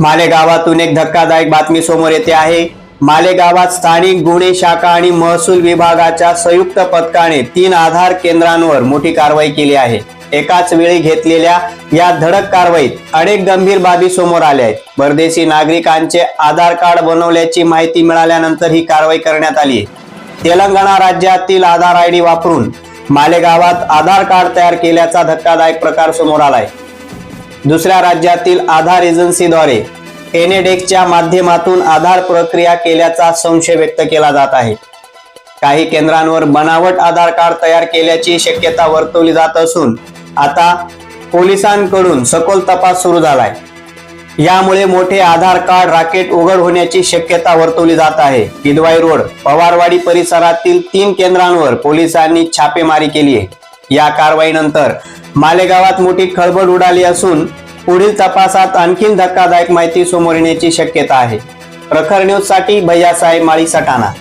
मालेगावातून एक धक्कादायक बातमी समोर येते आहे. मालेगावात स्थानिक गुन्हे शाखा आणि महसूल विभागाच्या संयुक्त पथकाने तीन आधार केंद्रांवर मोठी कारवाई केली आहे. एकाच वेळी घेतलेल्या या धडक कारवाईत अनेक गंभीर बाबी समोर आल्या आहेत. परदेशी नागरिकांचे आधार कार्ड बनवल्याची माहिती मिळाल्यानंतर ही कारवाई करण्यात आली आहे. तेलंगणा राज्यातील आधार आय डी वापरून मालेगावात आधार कार्ड तयार केल्याचा धक्कादायक प्रकार समोर आलाय. दुसऱ्या राज्यातील आधार एजन्सीद्वारे एनेडेकच्या माध्यमातून आधार प्रक्रिया केल्याचा संशय व्यक्त केला जात आहे. काही केंद्रांवर बनावट आधार कार्ड तयार केल्याची शक्यता वर्तवली जात असून आता पोलिसांकडून सखोल तपास सुरू झालाय. यामुळे मोठे आधार कार्ड राकेट उघड होण्याची शक्यता वर्तवली जात आहे. किदवाई रोड पवारवाडी परिसरातील तीन केंद्रांवर पोलिसांनी छापेमारी केली आहे. या कारवाईनंतर मालेगावात मोठी खळबळ उडाली असून पुढील तपासात आणखीन धक्कादायक माहिती समोर येण्याची शक्यता आहे. प्रखर न्यूजसाठी भैयासाहेब माळी सटाणा